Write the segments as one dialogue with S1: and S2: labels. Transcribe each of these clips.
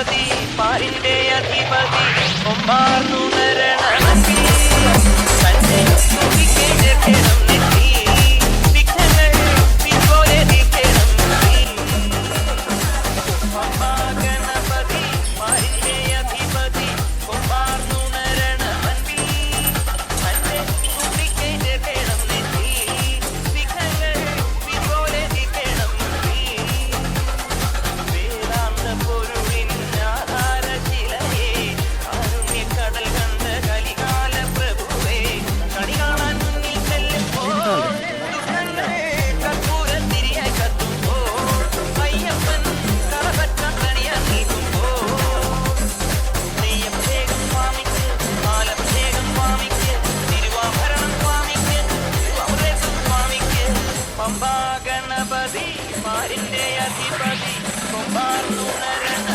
S1: అధిపతి పారిడే అధిపతి కుమార్ను കൊമ്പാരിന്റെ അധിപതി. കൊമ്പാർന്നുണരണ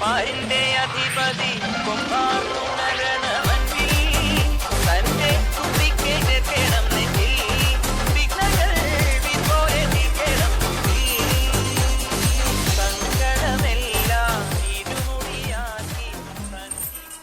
S1: మా ఇంటే అధిపతి.